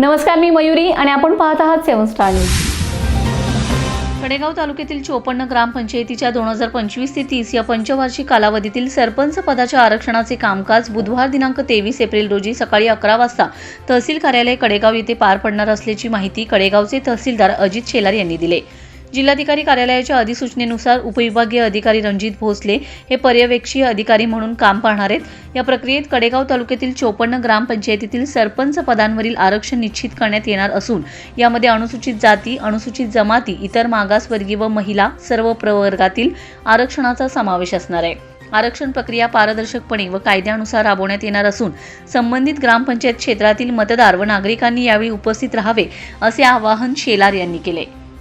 नमस्कार मी मयुरी आणि आपण पाहत आहात सेवन स्टार न्यूज. कडेगाव तालुक्यातील चोपन्न ग्रामपंचायतीच्या दोन हजार पंचवीस ते तीस या पंचवार्षिक कालावधीतील सरपंच पदाच्या आरक्षणाचे कामकाज बुधवार दिनांक तेवीस एप्रिल रोजी सकाळी अकरा वाजता तहसील कार्यालय कडेगाव येथे पार पडणार असल्याची माहिती कडेगावचे तहसीलदार अजित शेलार यांनी दिले. जिल्हाधिकारी कार्यालयाच्या अधिसूचनेनुसार उपविभागीय अधिकारी रणजित भोसले हे पर्यवेक्षीय अधिकारी म्हणून काम पाहणार आहेत. या प्रक्रियेत कडेगाव तालुक्यातील चोपन्न ग्रामपंचायतीतील सरपंच पदांवरील आरक्षण निश्चित करण्यात येणार असून यामध्ये अनुसूचित जाती अनुसूचित जमाती इतर मागासवर्गीय व महिला सर्व प्रवर्गातील आरक्षणाचा समावेश असणार आहे. आरक्षण प्रक्रिया पारदर्शकपणे व कायद्यानुसार राबवण्यात येणार असून संबंधित ग्रामपंचायत क्षेत्रातील मतदार व नागरिकांनी यावेळी उपस्थित राहावे असे आवाहन शेलार यांनी केले.